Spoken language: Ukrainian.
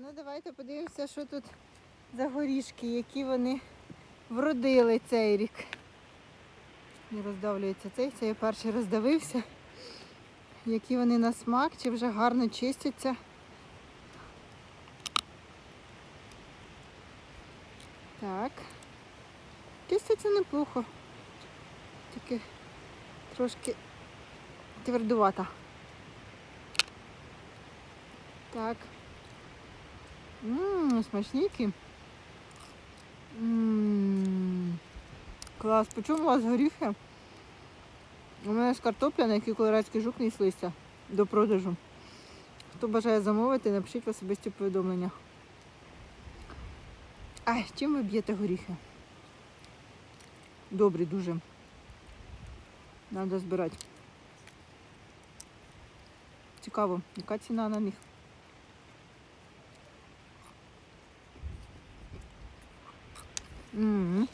Ну давайте подивимося, що тут за горішки, які вони вродили цей рік. Не роздавлюється цей, цей перший роздавився. Які вони на смак, чи вже гарно чистяться. Так. Чистяться неплохо. Тільки трошки твердувата. Так. Ммм, смачненькі. Ммм. Клас. По чому у вас горіхи? У мене ж картопля, на якій колорадський жук неслися до продажу. Хто бажає замовити, напишіть в особисті повідомлення. Ай, чим ви б'єте горіхи? Добрі дуже. Треба збирати. Цікаво, яка ціна на них? 嗯。